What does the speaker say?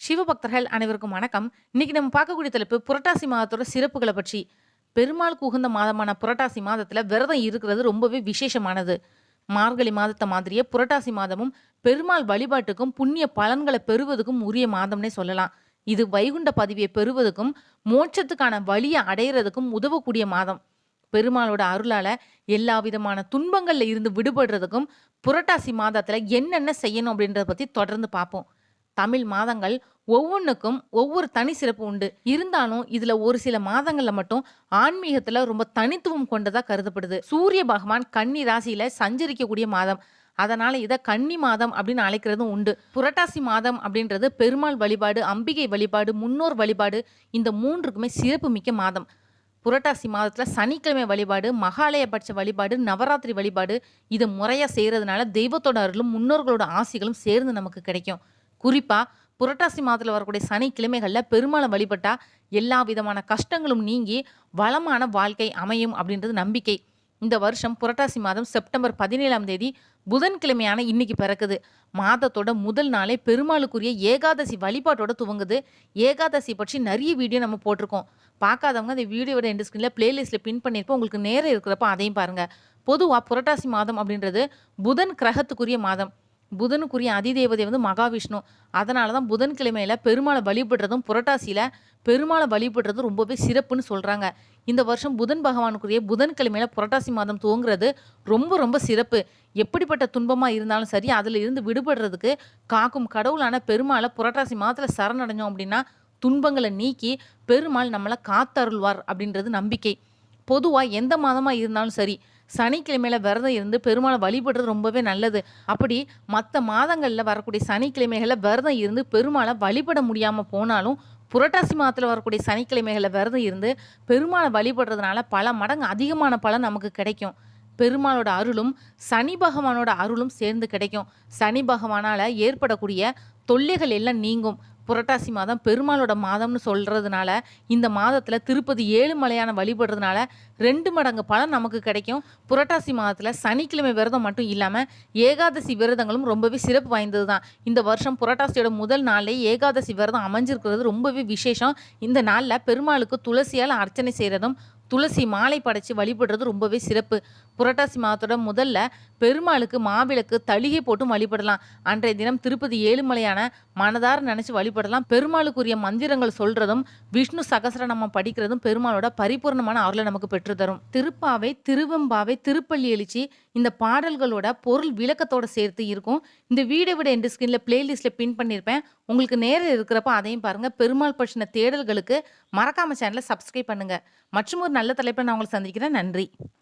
சிவபக்தர்கள் அனைவருக்கும் வணக்கம். இன்னைக்கு நம்ம பார்க்கக்கூடிய தலைப்பு புரட்டாசி மாதத்தோட சிறப்புகளை பற்றி. பெருமாளுக்கு உகந்த மாதமான புரட்டாசி மாதத்துல விரதம் இருக்கிறது ரொம்பவே விசேஷமானது. மார்கழி மாதத்தை மாதிரியே புரட்டாசி மாதமும் பெருமாள் வழிபாட்டுக்கும் புண்ணிய பலன்களை பெறுவதுக்கும் உரிய மாதம்னே சொல்லலாம். இது வைகுண்ட பதவியை பெறுவதுக்கும் மோட்சத்துக்கான வழியை அடையிறதுக்கும் உதவக்கூடிய மாதம். பெருமாளோட அருளால எல்லா விதமான துன்பங்கள்ல இருந்து விடுபடுறதுக்கும் புரட்டாசி மாதத்துல என்னென்ன செய்யணும் அப்படின்றத பத்தி தொடர்ந்து பார்ப்போம். தமிழ் மாதங்கள் ஒவ்வொன்றுக்கும் ஒவ்வொரு தனி சிறப்பு உண்டு. இருந்தாலும் இதுல ஒரு சில மாதங்கள்ல மட்டும் ஆன்மீகத்துல ரொம்ப தனித்துவம் கொண்டதா கருதப்படுது. சூரிய பகவான் கன்னி ராசியில சஞ்சரிக்கக்கூடிய மாதம். அதனால இதை கன்னி மாதம் அப்படின்னு அழைக்கிறதும் உண்டு. புரட்டாசி மாதம் அப்படின்றது பெருமாள் வழிபாடு அம்பிகை வழிபாடு முன்னோர் வழிபாடு இந்த மூன்றுக்குமே சிறப்பு மிக்க மாதம். புரட்டாசி மாதத்துல சனிக்கிழமை வழிபாடு மகாலயபட்ச வழிபாடு நவராத்திரி வழிபாடு இதை முறையா செய்யறதுனால தெய்வத்தோட அருளும் முன்னோர்களோட ஆசிகளும் சேர்ந்து நமக்கு கிடைக்கும். குறிப்பாக புரட்டாசி மாதத்தில் வரக்கூடிய சனிக்கிழமைகளில் பெருமாளை வழிபட்டால் எல்லா விதமான கஷ்டங்களும் நீங்கி வளமான வாழ்க்கை அமையும் அப்படின்றது நம்பிக்கை. இந்த வருஷம் புரட்டாசி மாதம் செப்டம்பர் பதினேழாம் தேதி புதன்கிழமையான இன்னைக்கு பிறக்குது. மாதத்தோட முதல் நாளே பெருமாளுக்குரிய ஏகாதசி வழிபாட்டோட துவங்குது. ஏகாதசி பற்றி நிறைய வீடியோ நம்ம போட்டிருக்கோம். பார்க்காதவங்க அந்த வீடியோட எண்ட் ஸ்க்ரீனில் பிளேலிஸ்ட்டில் பின் பண்ணியிருப்போம். உங்களுக்கு நேரம் இருக்கிறப்ப அதையும் பாருங்கள் பொதுவாக புரட்டாசி மாதம் அப்படின்றது புதன் கிரகத்துக்குரிய மாதம். புதனுக்குரிய அதிதேவதை வந்து மகாவிஷ்ணு. அதனால தான் புதன்கிழமையில் பெருமாளை வழிபடுறதும் புரட்டாசியில் பெருமாளை வழிபடுறதும் ரொம்பவே சிறப்புன்னு சொல்கிறாங்க இந்த வருஷம் புதன் பகவானுக்குரிய புதன்கிழமையில் புரட்டாசி மாதம் துவங்குறது ரொம்ப ரொம்ப சிறப்பு. எப்படிப்பட்ட துன்பமாக இருந்தாலும் சரி அதில் இருந்து விடுபடுறதுக்கு காக்கும் கடவுளான பெருமாளை புரட்டாசி மாதத்தில் சரணடைஞ்சோம் அப்படின்னா துன்பங்களை நீக்கி பெருமாள் நம்மளை காத்தருள்வார் அப்படின்றது நம்பிக்கை. பொதுவாக எந்த மாதமாக இருந்தாலும் சரி சனிக்கிழமையில் விரதம் இருந்து பெருமாளை வழிபடுறது ரொம்பவே நல்லது. அப்படி மற்ற மாதங்களில் வரக்கூடிய சனிக்கிழமைகளில் விரதம் இருந்து பெருமாளை வழிபட முடியாமல் போனாலும் புரட்டாசி மாதத்தில் வரக்கூடிய சனிக்கிழமைகளில் விரதம் இருந்து பெருமாளை வழிபடுறதுனால பல மடங்கு அதிகமான பலன் நமக்கு கிடைக்கும். பெருமாளோட அருளும் சனி பகவானோட அருளும் சேர்ந்து கிடைக்கும். சனி பகவானால் ஏற்படக்கூடிய தொல்லைகள் எல்லாம் நீங்கும். புரட்டாசி மாதம் பெருமாளோட மாதம்னு சொல்கிறதுனால இந்த மாதத்தில் திருப்பதி ஏழுமலையான வழிபடுறதுனால ரெண்டு மடங்கு பலன் நமக்கு கிடைக்கும். புரட்டாசி மாதத்தில் சனிக்கிழமை விரதம் மட்டும் இல்லாமல் ஏகாதசி விரதங்களும் ரொம்பவே சிறப்பு வாய்ந்தது தான் இந்த வருஷம் புரட்டாசியோட முதல் நாளே ஏகாதசி விரதம் அமைஞ்சிருக்கிறது ரொம்பவே விசேஷம். இந்த நாளில் பெருமாளுக்கு துளசியால் அர்ச்சனை செய்கிறதும் துளசி மாலை படைச்சு வழிபடுறது ரொம்பவே சிறப்பு. புரட்டாசி மாதத்தோட முதல்ல பெருமாளுக்கு மாவிளக்கு தளிகை போட்டும் வழிபடலாம். அன்றைய தினம் திருப்பதி ஏழுமலையான மனதார நினைச்சு வழிபடலாம். பெருமாளுக்குரிய மந்திரங்கள் சொல்றதும் விஷ்ணு சகசரநாமம் படிக்கிறதும் பெருமாளோட பரிபூர்ணமான அருளை நமக்கு பெற்று தரும். திருப்பாவை திருவெம்பாவை திருப்பள்ளி எழுச்சி இந்த பாடல்களோட பொருள் விளக்கத்தோட சேர்த்து இருக்கும். இந்த வீடியோவோட எண்டு ஸ்கிரீன்ல பிளேலிஸ்ட்ல பின் பண்ணியிருப்பேன் உங்களுக்கு நேரம் இருக்கிறப்ப அதையும் பாருங்க. பெருமாள் பற்றின தேடல்களுக்கு மறக்காம சேனலை சப்ஸ்கிரைப் பண்ணுங்க. மற்றும் ஒரு நல்ல தலைப்பை நான் உங்களை சந்திக்கிறேன். நன்றி.